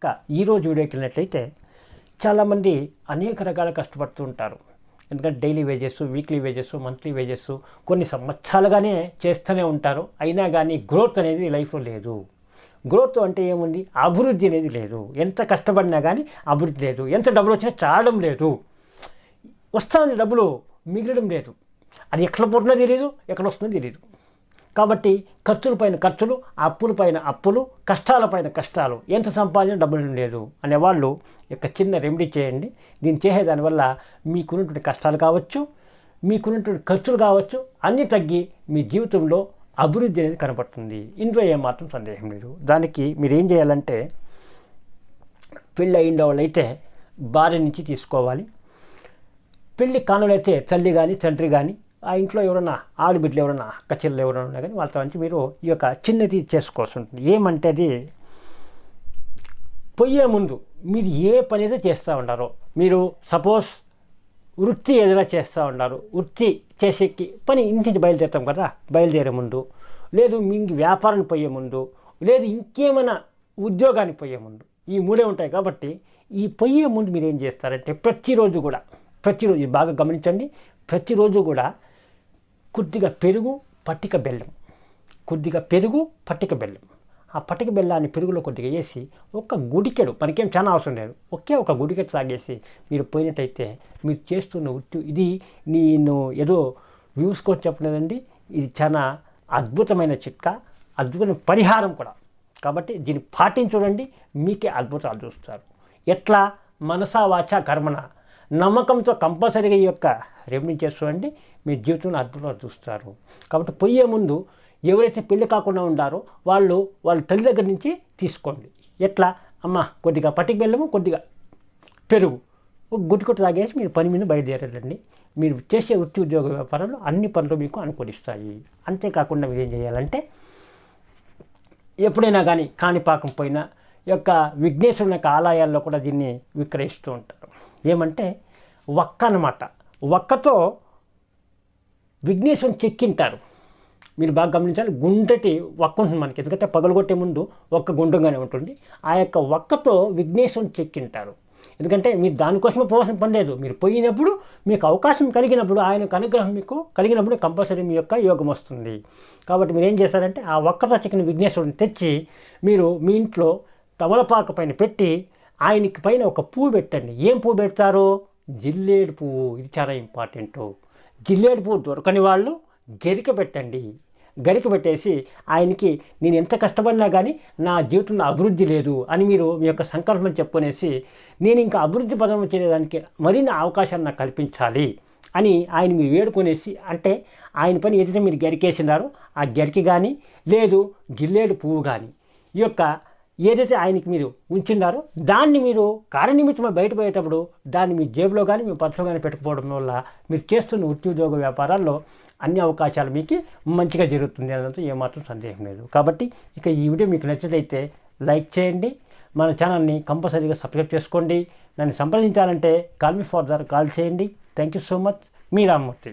ఇంకా ఈరోజు వీడియోకి వెళ్ళినట్లయితే చాలామంది అనేక రకాల కష్టపడుతూ ఉంటారు. ఎందుకంటే daily wages weekly wages monthly wages కొన్ని సంవత్సరాలుగానే చేస్తూనే ఉంటారు. అయినా కానీ గ్రోత్ అనేది లైఫ్లో లేదు. గ్రోత్ అంటే ఏముంది? అభివృద్ధి అనేది లేదు. ఎంత కష్టపడినా కానీ అభివృద్ధి లేదు. ఎంత డబ్బులు వచ్చినా చాలడం లేదు. వస్తుంది డబ్బులు మిగలడం లేదు. అది ఎక్కడ పోతుందో తెలియదు ఎక్కడ వస్తుందో తెలియదు కాబట్టి ఖర్చులపైన ఖర్చులు అప్పులపైన అప్పులు కష్టాల పైన కష్టాలు. ఎంత సంపాదన డబ్బులు లేదు అనేవాళ్ళు యొక్క చిన్న రెమెడీ చేయండి. దీన్ని చేసేదానివల్ల మీకున్నటువంటి కష్టాలు కావచ్చు మీకున్నటువంటి ఖర్చులు కావచ్చు అన్నీ తగ్గి మీ జీవితంలో అభివృద్ధి అనేది కనపడుతుంది ఇందులో ఏమాత్రం సందేహం లేదు. దానికి మీరు ఏం చేయాలంటే పెళ్ళి అయిన వాళ్ళైతే భార్య నుంచి తీసుకోవాలి. పెళ్ళి కానులైతే తల్లి కానీ తండ్రి కానీ ఆ ఇంట్లో ఎవరన్నా ఆడబిడ్డలు ఎవరన్నా అక్క చెల్లెలు ఎవరైనా ఉన్నా కానీ వాళ్ళతో నుంచి మీరు ఈ యొక్క చిన్నది చేసుకోవాల్సి ఉంటుంది. ఏమంటే అది పోయే ముందు మీరు ఏ పని అయితే చేస్తూ ఉన్నారో మీరు సపోజ్ వృత్తి ఏదైనా చేస్తూ ఉన్నారు వృత్తి చేసేకి పని ఇంటి నుంచి బయలుదేరుతాం కదా బయలుదేరే ముందు. లేదు మీ వ్యాపారానికి పోయే ముందు లేదు ఇంకేమైనా ఉద్యోగానికి పోయే ముందు ఈ మూడే ఉంటాయి కాబట్టి ఈ పోయే ముందు మీరు ఏం చేస్తారంటే ప్రతిరోజు కూడా ప్రతిరోజు బాగా గమనించండి ప్రతిరోజు కూడా కొద్దిగా పెరుగు పట్టిక బెల్లం. కొద్దిగా పెరుగు పట్టిక బెల్లం. ఆ పట్టిక బెల్లాన్ని పెరుగులో కొద్దిగా వేసి ఒక గుడికెడు మనకేం చాలా అవసరం లేదు. ఒకే ఒక గుడికెడు తాగేసి మీరు పోయినట్టయితే మీరు చేస్తున్న వృత్తి ఇది నేను ఏదో వ్యూస్ కోసం చెప్పలేదండి. ఇది చాలా అద్భుతమైన చిట్కా అద్భుతమైన పరిహారం కూడా. కాబట్టి దీన్ని పాటించుడండి మీకే అద్భుతాలు చూస్తారు. ఎట్లా? మనసా వాచ కర్మన నమ్మకంతో కంపల్సరీగా ఈ యొక్క రెమెడీ చేసుకోండి. మీ జీవితంలో అద్భుతంగా చూస్తారు. కాబట్టి పోయే ముందు ఎవరైతే పెళ్ళి కాకుండా ఉండారో వాళ్ళు వాళ్ళ తల్లి దగ్గర నుంచి తీసుకోండి. ఎట్లా? అమ్మ కొద్దిగా పట్టికి బెల్లము కొద్దిగా పెరుగు. ఒక గుట్టుకొట్టు తాగేసి మీరు పని మీద బయలుదేరాలండి. మీరు చేసే వృత్తి ఉద్యోగ వ్యాపారాలు అన్ని పనులు మీకు అనుకూలిస్తాయి. అంతేకాకుండా మీరు ఏం చేయాలంటే ఎప్పుడైనా కానీ కాణిపాకం పోయినా యొక్క విఘ్నేశ్వరుని యొక్క ఆలయాల్లో కూడా దీన్ని విక్రయిస్తూ ఉంటారు. ఏమంటే వక్క అన్నమాట. వక్కతో విఘ్నేశ్వరం చెక్కింటారు. మీరు బాగా గమనించాలి గుండెటి వక్క ఉంటుంది మనకి. ఎందుకంటే పగలగొట్టే ముందు ఒక్క గుండంగానే ఉంటుంది. ఆ యొక్క వక్కతో విఘ్నేశ్వరం చెక్కింటారు. ఎందుకంటే మీరు దానికోసమే పోవాల్సిన పని లేదు. మీరు పోయినప్పుడు మీకు అవకాశం కలిగినప్పుడు ఆయన అనుగ్రహం మీకు కలిగినప్పుడు కంపల్సరీ మీ యొక్క యోగం వస్తుంది. కాబట్టి మీరు ఏం చేస్తారంటే ఆ ఒక్కతో చెక్కిన విఘ్నేశ్వరుని తెచ్చి మీరు మీ ఇంట్లో తమలపాక పైన పెట్టి ఆయనకి పైన ఒక పువ్వు పెట్టండి. ఏం పువ్వు పెడతారు? జిల్లేడు పువ్వు. ఇది చాలా ఇంపార్టెంట్ జిల్లేడు పువ్వు దొరకని వాళ్ళు గరిక పెట్టండి. గరిక పెట్టేసి ఆయనకి నేను ఎంత కష్టపడినా కానీ నా జీవితంలో అభివృద్ధి లేదు అని మీరు మీ యొక్క సంకల్పం చెప్పుకునేసి నేను ఇంకా అభివృద్ధి పదం చేయడానికి మరిన్ని అవకాశాన్ని నాకు కల్పించాలి అని ఆయన మీరు వేడుకొనేసి అంటే ఆయన పని ఏదైతే మీరు గరికేసినారో ఆ గరికి కానీ లేదు గిల్లేడు పువ్వు కానీ ఈ యొక్క ఏదైతే ఆయనకి మీరు ఉంచున్నారో దాన్ని మీరు కారణనిమిత్తమై బయటపోయేటప్పుడు దాన్ని మీ జేబులో కానీ మీ పర్సులో కానీ పెట్టుకోవడం వల్ల మీరు చేస్తున్న ఉద్యోగ వ్యాపారాల్లో అన్ని అవకాశాలు మీకు మంచిగా జరుగుతుంది అన్నంత ఏమాత్రం సందేహం లేదు. కాబట్టి ఇక ఈ వీడియో మీకు నచ్చినట్లయితే లైక్ చేయండి మన ఛానల్ని కంపల్సరీగా సబ్స్క్రైబ్ చేసుకోండి నన్ను సంప్రదించాలంటే కాల్ మీ ఫర్దర్ కాల్ చేయండి. Thank you so much. Me Rammurthy.